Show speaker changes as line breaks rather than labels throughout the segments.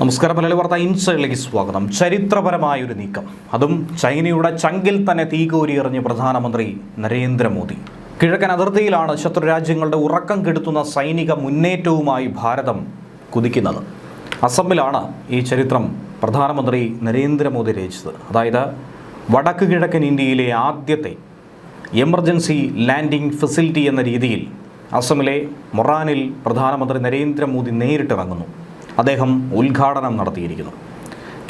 നമസ്കാരം മലയാളി വാർത്ത ഇൻസൈഡിലേക്ക് സ്വാഗതം. ചരിത്രപരമായ ഒരു നീക്കം. അതും ചൈനയുടെ ചങ്കിൽ തന്നെ തീകോരി എറിഞ്ഞ് പ്രധാനമന്ത്രി നരേന്ദ്രമോദി. കിഴക്കൻ അതിർത്തിയിലാണ് ശത്രുരാജ്യങ്ങളുടെ ഉറക്കം കെടുത്തുന്ന സൈനിക മുന്നേറ്റവുമായി ഭാരതം കുതിക്കുന്നത്. അസമിലാണ് ഈ ചരിത്രം പ്രധാനമന്ത്രി നരേന്ദ്രമോദി രചിച്ചത്. അതായത് വടക്ക് കിഴക്കൻ ഇന്ത്യയിലെ ആദ്യത്തെ എമർജൻസി ലാൻഡിംഗ് ഫെസിലിറ്റി എന്ന രീതിയിൽ അസമിലെ മൊറാനിൽ പ്രധാനമന്ത്രി നരേന്ദ്രമോദി നേരിട്ടിറങ്ങുന്നു. അദ്ദേഹം ഉദ്ഘാടനം നടത്തിയിരിക്കുന്നു.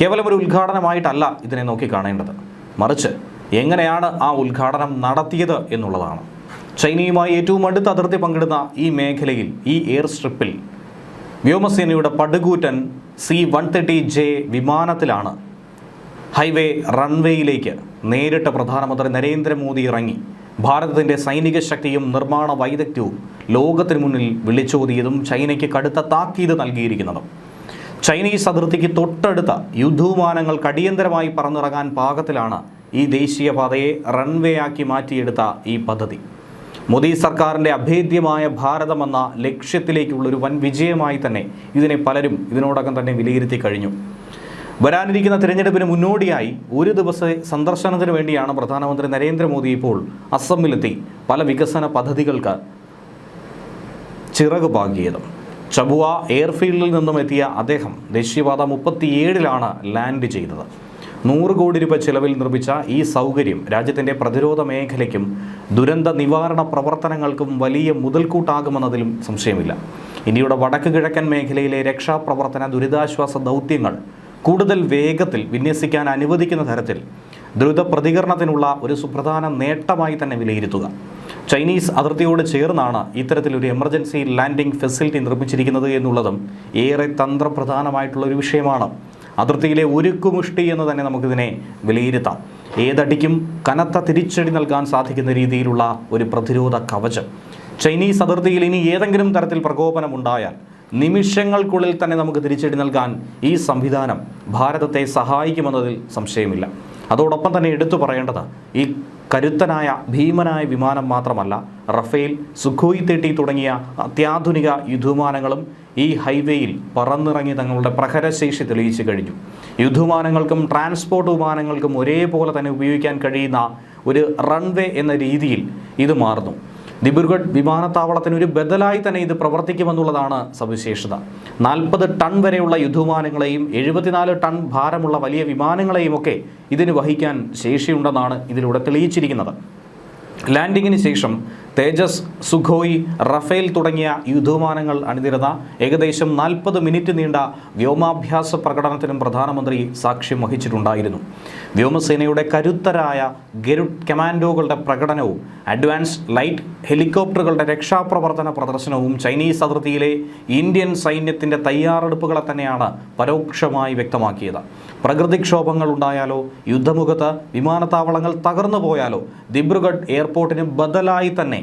കേവലം ഒരു ഉദ്ഘാടനമായിട്ടല്ല ഇതിനെ നോക്കി കാണേണ്ടത്. മറിച്ച് എങ്ങനെയാണ് ആ ഉദ്ഘാടനം നടത്തിയത് എന്നുള്ളതാണ്. ചൈനയുമായി ഏറ്റവും അടുത്ത അതിർത്തി പങ്കിടുന്ന ഈ മേഖലയിൽ ഈ എയർ സ്ട്രിപ്പിൽ വ്യോമസേനയുടെ പടുകൂറ്റൻ സി വൺ തേർട്ടി ജെ വിമാനത്തിലാണ് ഹൈവേ റൺവേയിലേക്ക് നേരിട്ട് പ്രധാനമന്ത്രി നരേന്ദ്രമോദി ഇറങ്ങി. ഭാരതത്തിന്റെ സൈനിക ശക്തിയും നിർമ്മാണ വൈദഗ്ധ്യവും ലോകത്തിന് മുന്നിൽ വിളിച്ചോതിയതും ചൈനയ്ക്ക് കടുത്ത താക്കീത് നൽകിയിരിക്കുന്നതും. ചൈനീസ് അതിർത്തിക്ക് തൊട്ടടുത്ത യുദ്ധവിമാനങ്ങൾക്ക് കടിയന്തരമായി പറന്നിറങ്ങാൻ പാകത്തിലാണ് ഈ ദേശീയപാതയെ റൺവേ ആക്കി മാറ്റിയെടുത്ത ഈ പദ്ധതി. മോദി സർക്കാരിന്റെ അഭേദ്യമായ ഭാരതമെന്ന ലക്ഷ്യത്തിലേക്കുള്ള ഒരു വൻ വിജയമായി തന്നെ ഇതിനെ പലരും ഇതിനോടകം തന്നെ വിലയിരുത്തി കഴിഞ്ഞു. വരാനിരിക്കുന്ന തിരഞ്ഞെടുപ്പിന് മുന്നോടിയായി ഒരു ദിവസ സന്ദർശനത്തിന് വേണ്ടിയാണ് പ്രധാനമന്ത്രി നരേന്ദ്രമോദി ഇപ്പോൾ അസമിലെത്തി പല വികസന പദ്ധതികൾക്ക് ചിറക് പാകിയത്. ചബുവ എയർഫീൽഡിൽ നിന്നും എത്തിയ അദ്ദേഹം ദേശീയപാത മുപ്പത്തിയേഴിലാണ് ലാൻഡ് ചെയ്തത്. നൂറ് കോടി രൂപ ചെലവിൽ നിർമ്മിച്ച ഈ സൗകര്യം രാജ്യത്തിന്റെ പ്രതിരോധ മേഖലയ്ക്കും ദുരന്ത നിവാരണ പ്രവർത്തനങ്ങൾക്കും വലിയ മുതൽക്കൂട്ടാകുമെന്നതിലും സംശയമില്ല. ഇന്ത്യയുടെ വടക്ക് കിഴക്കൻ മേഖലയിലെ രക്ഷാപ്രവർത്തന ദുരിതാശ്വാസ ദൗത്യങ്ങൾ കൂടുതൽ വേഗത്തിൽ വിന്യസിക്കാൻ അനുവദിക്കുന്ന തരത്തിൽ ദ്രുത പ്രതികരണത്തിനുള്ള ഒരു സുപ്രധാന നേട്ടമായി തന്നെ വിലയിരുത്തുക. ചൈനീസ് അതിർത്തിയോട് ചേർന്നാണ് ഇത്തരത്തിലൊരു എമർജൻസി ലാൻഡിംഗ് ഫെസിലിറ്റി നിർമ്മിച്ചിരിക്കുന്നത് എന്നുള്ളതും ഏറെ തന്ത്രപ്രധാനമായിട്ടുള്ള ഒരു വിഷയമാണ്. അതിർത്തിയിലെ ഒരുക്കുമുഷ്ടി എന്ന് തന്നെ നമുക്കിതിനെ വിലയിരുത്താം. ഏതടിക്കും കനത്ത തിരിച്ചടി നൽകാൻ സാധിക്കുന്ന രീതിയിലുള്ള ഒരു പ്രതിരോധ കവചം. ചൈനീസ് അതിർത്തിയിൽ ഇനി ഏതെങ്കിലും തരത്തിൽ പ്രകോപനം ഉണ്ടായാൽ നിമിഷങ്ങൾക്കുള്ളിൽ തന്നെ നമുക്ക് തിരിച്ചടി നൽകാൻ ഈ സംവിധാനം ഭാരതത്തെ സഹായിക്കുമെന്നതിൽ സംശയമില്ല. അതോടൊപ്പം തന്നെ എടുത്തു പറയേണ്ടത് ഈ കരുത്തനായ ഭീമനായ വിമാനം മാത്രമല്ല റഫേൽ സുഖോയി തേട്ടി തുടങ്ങിയ അത്യാധുനിക യുദ്ധവിമാനങ്ങളും ഈ ഹൈവേയിൽ പറന്നിറങ്ങി തങ്ങളുടെ പ്രഹരശേഷി തെളിയിച്ചു കഴിഞ്ഞു. യുദ്ധവിമാനങ്ങൾക്കും ട്രാൻസ്പോർട്ട് വിമാനങ്ങൾക്കും ഒരേപോലെ തന്നെ ഉപയോഗിക്കാൻ കഴിയുന്ന ഒരു റൺവേ എന്ന രീതിയിൽ ഇത് മാറുന്നു. ദിബ്രുഗഡ് വിമാനത്താവളത്തിന് ഒരു ബദലായി തന്നെ ഇത് പ്രവർത്തിക്കുമെന്നുള്ളതാണ് സവിശേഷത. നാൽപ്പത് ടൺ വരെയുള്ള യുദ്ധവിമാനങ്ങളെയും എഴുപത്തിനാല് ടൺ ഭാരമുള്ള വലിയ വിമാനങ്ങളെയും ഒക്കെ ഇതിന് വഹിക്കാൻ ശേഷിയുണ്ടെന്നാണ് ഇതിലൂടെ തെളിയിച്ചിരിക്കുന്നത്. ലാൻഡിങ്ങിന് ശേഷം തേജസ് സുഖോയ് റഫേൽ തുടങ്ങിയ യുദ്ധവിമാനങ്ങൾ അണിനിരുന്ന ഏകദേശം നാൽപ്പത് മിനിറ്റ് നീണ്ട വ്യോമാഭ്യാസ പ്രകടനത്തിനും പ്രധാനമന്ത്രി സാക്ഷ്യം വഹിച്ചിട്ടുണ്ടായിരുന്നു. വ്യോമസേനയുടെ കരുത്തരായ ഗരുഡ് കമാൻഡോകളുടെ പ്രകടനവും അഡ്വാൻസ് ലൈറ്റ് ഹെലികോപ്റ്ററുകളുടെ രക്ഷാപ്രവർത്തന പ്രദർശനവും ചൈനീസ് അതിർത്തിയിലെ ഇന്ത്യൻ സൈന്യത്തിന്റെ തയ്യാറെടുപ്പുകളെ തന്നെയാണ് പരോക്ഷമായി വ്യക്തമാക്കിയത്. പ്രകൃതിക്ഷോഭങ്ങൾ ഉണ്ടായാലോ യുദ്ധമുഖത്ത് വിമാനത്താവളങ്ങൾ തകർന്നു പോയാലോ ദിബ്രുഗഡ് എയർപോർട്ടിന് ബദലായി തന്നെ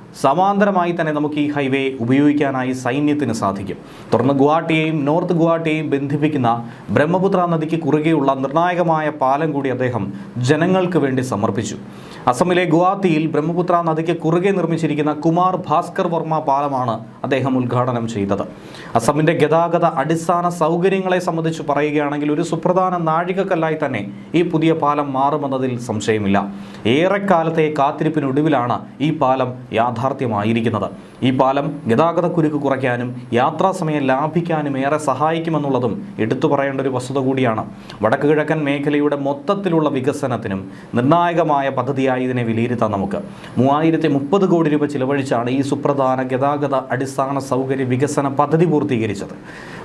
സമാന്തരമായി തന്നെ നമുക്ക് ഈ ഹൈവേ ഉപയോഗിക്കാനായി സൈന്യത്തിന് സാധിക്കും. തുടർന്ന് ഗുവാഹട്ടിയെയും നോർത്ത് ഗുവാഹട്ടിയെയും ബന്ധിപ്പിക്കുന്ന ബ്രഹ്മപുത്ര നദിക്ക് കുറുകെയുള്ള നിർണായകമായ പാലം കൂടി അദ്ദേഹം ജനങ്ങൾക്ക് വേണ്ടി സമർപ്പിച്ചു. അസമിലെ ഗുവാഹത്തിയിൽ ബ്രഹ്മപുത്ര നദിക്ക് കുറുകെ നിർമ്മിച്ചിരിക്കുന്ന കുമാർ ഭാസ്കർ വർമ്മ പാലമാണ് അദ്ദേഹം ഉദ്ഘാടനം ചെയ്തത്. അസമിന്റെ ഗതാഗത അടിസ്ഥാന സൗകര്യങ്ങളെ സംബന്ധിച്ച് പറയുകയാണെങ്കിൽ ഒരു സുപ്രധാന നാഴികക്കല്ലായി തന്നെ ഈ പുതിയ പാലം മാറുമെന്നതിൽ സംശയമില്ല. ഏറെക്കാലത്തെ കാത്തിരിപ്പിനൊടുവിലാണ് ഈ പാലം യാഥാർത്ഥ്യമായിരിക്കുന്നത്. ഈ പാലം ഗതാഗത കുരുക്ക് കുറയ്ക്കാനും യാത്രാസമയം ലാഭിക്കാനും ഏറെ സഹായിക്കുമെന്നുള്ളതും എടുത്തു പറയേണ്ട ഒരു വസ്തുത കൂടിയാണ്. വടക്ക് കിഴക്കൻ മേഖലയുടെ മൊത്തത്തിലുള്ള വികസനത്തിനും നിർണായകമായ പദ്ധതിയായി ഇതിനെ വിലയിരുത്താം നമുക്ക്. മൂവായിരത്തി മുപ്പത് കോടി രൂപ ചിലവഴിച്ചാണ് ഈ സുപ്രധാന ഗതാഗത അടിസ്ഥാന സൗകര്യ വികസന പദ്ധതി പൂർത്തീകരിച്ചത്.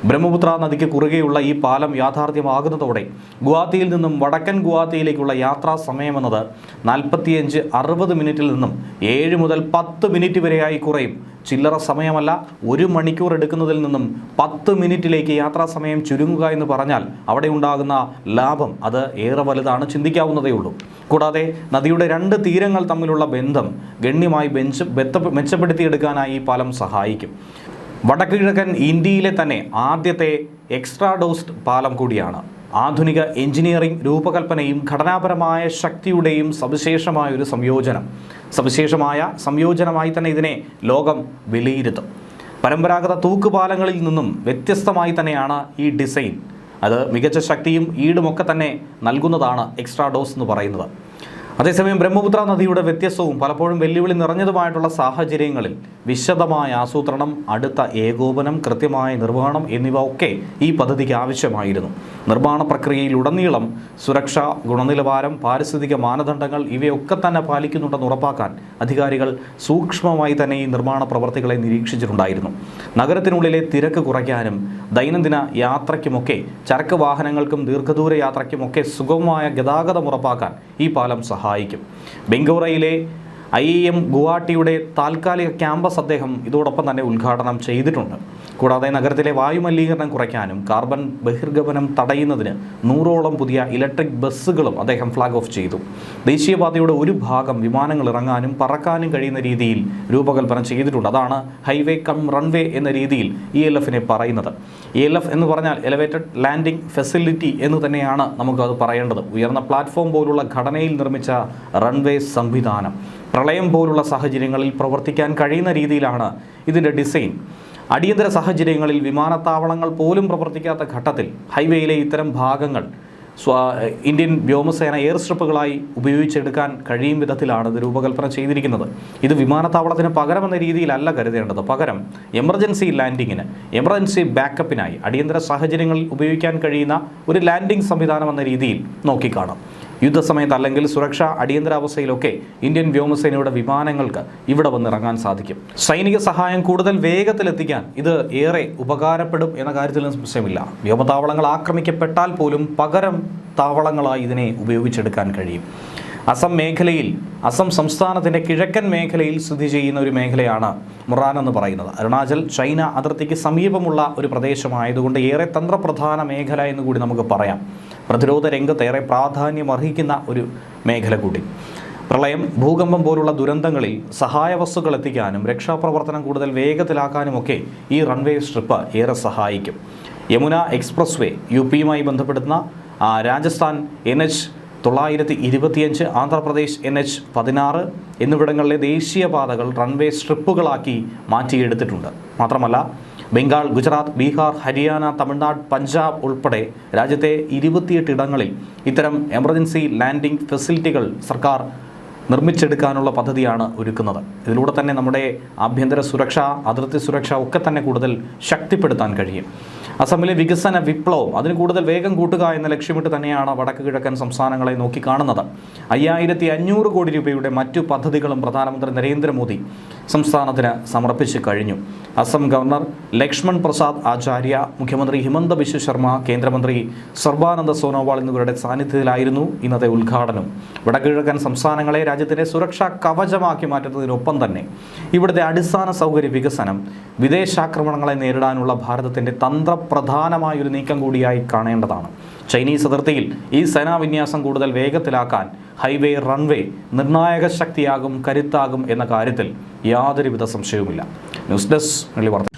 ബ്രഹ്മപുത്ര നദിക്ക് കുറുകെയുള്ള ഈ പാലം യാഥാർത്ഥ്യമാകുന്നതോടെ ഗുവാഹത്തിയിൽ നിന്നും വടക്കൻ ഗുവാഹത്തിയിലേക്കുള്ള യാത്രാ സമയമെന്നത് നാൽപ്പത്തിയഞ്ച് അറുപത് മിനിറ്റിൽ നിന്നും ഏഴ് മുതൽ പത്ത് മിനിറ്റ് വരെയായി കുറയും. ചില്ലറ സമയമല്ല ഒരു മണിക്കൂർ എടുക്കുന്നതിൽ നിന്നും പത്ത് മിനിറ്റിലേക്ക് യാത്രാ സമയം ചുരുങ്ങുക എന്ന് പറഞ്ഞാൽ അവിടെ ഉണ്ടാകുന്ന ലാഭം അത് ഏറെ വലുതാണ് ചിന്തിക്കാവുന്നതേ ഉള്ളൂ. കൂടാതെ നദിയുടെ രണ്ട് തീരങ്ങൾ തമ്മിലുള്ള ബന്ധം ഗണ്യമായി ബെഞ്ച് മെച്ചപ്പെടുത്തിയെടുക്കാനായി ഈ പാലം സഹായിക്കും. വടക്കു കിഴക്കൻ ഇന്ത്യയിലെ തന്നെ ആദ്യത്തെ എക്സ്ട്രാ ഡോസ്ഡ് പാലം കൂടിയാണ്. ആധുനിക എഞ്ചിനീയറിംഗ് രൂപകൽപ്പനയും ഘടനാപരമായ ശക്തിയുടെയും സവിശേഷമായ ഒരു സംയോജനം. സവിശേഷമായ സംയോജനമായി തന്നെ ഇതിനെ ലോകം വിലയിരുത്തും. പരമ്പരാഗത തൂക്കുപാലങ്ങളിൽ നിന്നും വ്യത്യസ്തമായി തന്നെയാണ് ഈ ഡിസൈൻ. അത് മികച്ച ശക്തിയും ഈടുമൊക്കെ തന്നെ നൽകുന്നതാണ് എക്സ്ട്രാ ഡോസ് എന്ന് പറയുന്നത്. അതേസമയം ബ്രഹ്മപുത്ര നദിയുടെ വ്യത്യസ്തവും പലപ്പോഴും വെല്ലുവിളി നിറഞ്ഞതുമായിട്ടുള്ള സാഹചര്യങ്ങളിൽ വിശദമായ ആസൂത്രണം അടുത്ത ഏകോപനം കൃത്യമായ നിർവഹണം എന്നിവ ഒക്കെ ഈ പദ്ധതിക്ക് ആവശ്യമായിരുന്നു. നിർമ്മാണ പ്രക്രിയയിലുടനീളം സുരക്ഷ ഗുണനിലവാരം പാരിസ്ഥിതിക മാനദണ്ഡങ്ങൾ ഇവയൊക്കെ തന്നെ പാലിക്കുന്നുണ്ടെന്ന് ഉറപ്പാക്കാൻ അധികാരികൾ സൂക്ഷ്മമായി തന്നെ ഈ നിർമ്മാണ പ്രവർത്തികളെ നിരീക്ഷിച്ചിട്ടുണ്ടായിരുന്നു. നഗരത്തിനുള്ളിലെ തിരക്ക് കുറയ്ക്കാനും ദൈനംദിന യാത്രയ്ക്കുമൊക്കെ ചരക്ക് വാഹനങ്ങൾക്കും ദീർഘദൂര യാത്രയ്ക്കുമൊക്കെ സുഗമമായ ഗതാഗതം ഉറപ്പാക്കാൻ ഈ പാലം സഹായിക്കും ബംഗൂറയിലെ ഐ എം ഗുവാഹട്ടിയുടെ താൽക്കാലിക ക്യാമ്പസ് അദ്ദേഹം ഇതോടൊപ്പം തന്നെ ഉദ്ഘാടനം ചെയ്തിട്ടുണ്ട്. കൂടാതെ നഗരത്തിലെ വായുമലിനീകരണം കുറയ്ക്കാനും കാർബൺ ബഹിർഗമനം തടയുന്നതിന് നൂറോളം പുതിയ ഇലക്ട്രിക് ബസ്സുകളും അദ്ദേഹം ഫ്ലാഗ് ഓഫ് ചെയ്തു. ദേശീയപാതയുടെ ഒരു ഭാഗം വിമാനങ്ങൾ ഇറങ്ങാനും പറക്കാനും കഴിയുന്ന രീതിയിൽ രൂപകൽപ്പന ചെയ്തിട്ടുണ്ട്. അതാണ് ഹൈവേ കം റൺവേ എന്ന രീതിയിൽ ഇ എൽ എഫിനെ പറയുന്നത്. ഇ എൽ എഫ് എന്ന് പറഞ്ഞാൽ എലവേറ്റഡ് ലാൻഡിംഗ് ഫെസിലിറ്റി എന്ന് തന്നെയാണ് നമുക്കത് പറയേണ്ടത്. ഉയർന്ന പ്ലാറ്റ്ഫോം പോലുള്ള ഘടനയിൽ നിർമ്മിച്ച റൺവേ സംവിധാനം. പ്രളയം പോലുള്ള സാഹചര്യങ്ങളിൽ പ്രവർത്തിക്കാൻ കഴിയുന്ന രീതിയിലാണ് ഇതിന്റെ ഡിസൈൻ. അടിയന്തര സാഹചര്യങ്ങളിൽ വിമാനത്താവളങ്ങൾ പോലും പ്രവർത്തിക്കാത്ത ഘട്ടത്തിൽ ഹൈവേയിലെ ഇത്തരം ഭാഗങ്ങൾ ഇന്ത്യൻ വ്യോമസേന എയർ സ്ട്രിപ്പുകളായി ഉപയോഗിച്ചെടുക്കാൻ കഴിയും വിധത്തിലാണ് ഇത് രൂപകൽപ്പന ചെയ്തിരിക്കുന്നത്. ഇത് വിമാനത്താവളത്തിന് പകരമെന്ന രീതിയിലല്ല കരുതേണ്ടത്. പകരം എമർജൻസി ലാൻഡിങ്ങിന് എമർജൻസി ബാക്കപ്പിനായി അടിയന്തര സാഹചര്യങ്ങളിൽ ഉപയോഗിക്കാൻ കഴിയുന്ന ഒരു ലാൻഡിംഗ് സംവിധാനം എന്ന രീതിയിൽ നോക്കിക്കാണാം. യുദ്ധസമയത്ത് അല്ലെങ്കിൽ സുരക്ഷാ അടിയന്തരാവസ്ഥയിലൊക്കെ ഇന്ത്യൻ വ്യോമസേനയുടെ വിമാനങ്ങൾക്ക് ഇവിടെ വന്നിറങ്ങാൻ സാധിക്കും. സൈനിക സഹായം കൂടുതൽ വേഗത്തിലെത്തിക്കാൻ ഇത് ഏറെ ഉപകാരപ്പെടും എന്ന കാര്യത്തിൽ സംശയമില്ല. വ്യോമതാവളങ്ങൾ ആക്രമിക്കപ്പെട്ടാൽ പോലും പകരം താവളങ്ങളായി ഇതിനെ ഉപയോഗിച്ചെടുക്കാൻ കഴിയും. അസം മേഖലയിൽ അസം സംസ്ഥാനത്തിന്റെ കിഴക്കൻ മേഖലയിൽ സ്ഥിതി ചെയ്യുന്ന ഒരു മേഖലയാണ് മുറാൻ എന്ന് പറയുന്നത്. അരുണാചൽ ചൈന അതിർത്തിക്ക് സമീപമുള്ള ഒരു പ്രദേശമായതുകൊണ്ട് ഏറെ തന്ത്രപ്രധാന മേഖല എന്ന് കൂടി നമുക്ക് പറയാം. പ്രതിരോധ രംഗത്ത് ഏറെ പ്രാധാന്യം അർഹിക്കുന്ന ഒരു മേഖല കൂടി പ്രളയം ഭൂകമ്പം പോലുള്ള ദുരന്തങ്ങളിൽ സഹായ വസ്തുക്കൾ എത്തിക്കാനും രക്ഷാപ്രവർത്തനം കൂടുതൽ വേഗത്തിലാക്കാനുമൊക്കെ ഈ റൺവേ സ്ട്രിപ്പ് ഏറെ സഹായിക്കും. യമുന എക്സ്പ്രസ് വേ യു പിയുമായി ബന്ധപ്പെടുന്ന രാജസ്ഥാൻ എൻ എച്ച് തൊള്ളായിരത്തി ഇരുപത്തിയഞ്ച് ആന്ധ്രാപ്രദേശ് എൻ എച്ച് പതിനാറ് എന്നിവിടങ്ങളിലെ ദേശീയപാതകൾ റൺവേ സ്ട്രിപ്പുകളാക്കി മാറ്റിയെടുത്തിട്ടുണ്ട്. മാത്രമല്ല ബംഗാൾ ഗുജറാത്ത് ബീഹാർ ഹരിയാന തമിഴ്നാട് പഞ്ചാബ് ഉൾപ്പെടെ രാജ്യത്തെ ഇരുപത്തിയെട്ട് ഇടങ്ങളിൽ ഇത്തരം എമർജൻസി ലാൻഡിംഗ് ഫെസിലിറ്റികൾ സർക്കാർ നിർമ്മിച്ചെടുക്കാനുള്ള പദ്ധതിയാണ് ഒരുക്കുന്നത്. ഇതിലൂടെ തന്നെ നമ്മുടെ ആഭ്യന്തര സുരക്ഷ അതിർത്തി സുരക്ഷ ഒക്കെ തന്നെ കൂടുതൽ ശക്തിപ്പെടുത്താൻ കഴിയും. അസമിലെ വികസന വിപ്ലവം അതിന് കൂടുതൽ വേഗം കൂട്ടുക എന്ന ലക്ഷ്യമിട്ട് തന്നെയാണ് വടക്ക് കിഴക്കൻ സംസ്ഥാനങ്ങളെ നോക്കിക്കാണുന്നത് അയ്യായിരത്തി അഞ്ഞൂറ് കോടി രൂപയുടെ മറ്റു പദ്ധതികളും പ്രധാനമന്ത്രി നരേന്ദ്രമോദി സംസ്ഥാനത്തിന് സമർപ്പിച്ചു കഴിഞ്ഞു. അസം ഗവർണർ ലക്ഷ്മൺ പ്രസാദ് ആചാര്യ മുഖ്യമന്ത്രി ഹിമന്ത ബിശ്വ ശർമ്മ കേന്ദ്രമന്ത്രി സർബാനന്ദ സോനോവാൾ എന്നിവരുടെ സാന്നിധ്യത്തിലായിരുന്നു ഇന്നത്തെ ഉദ്ഘാടനം. വടക്കുകിഴക്കൻ സംസ്ഥാനങ്ങളെ രാജ്യത്തിന്റെ സുരക്ഷാ കവചമാക്കി മാറ്റുന്നതിനൊപ്പം തന്നെ ഇവിടുത്തെ അടിസ്ഥാന സൗകര്യ വികസനം വിദേശാക്രമണങ്ങളെ നേരിടാനുള്ള ഭാരതത്തിന്റെ തന്ത്രപ്രധാനമായൊരു നീക്കം കൂടിയായി കാണേണ്ടതാണ്. ചൈനീസ് അതിർത്തിയിൽ ഈ സേനാവിന്യാസം കൂടുതൽ വേഗത്തിലാക്കാൻ ഹൈവേ റൺവേ നിർണായക ശക്തിയാകും കരുത്താകും എന്ന കാര്യത്തിൽ യാതൊരുവിധ സംശയവുമില്ല. ന്യൂസ് ഡെസ്ക് വാർത്ത.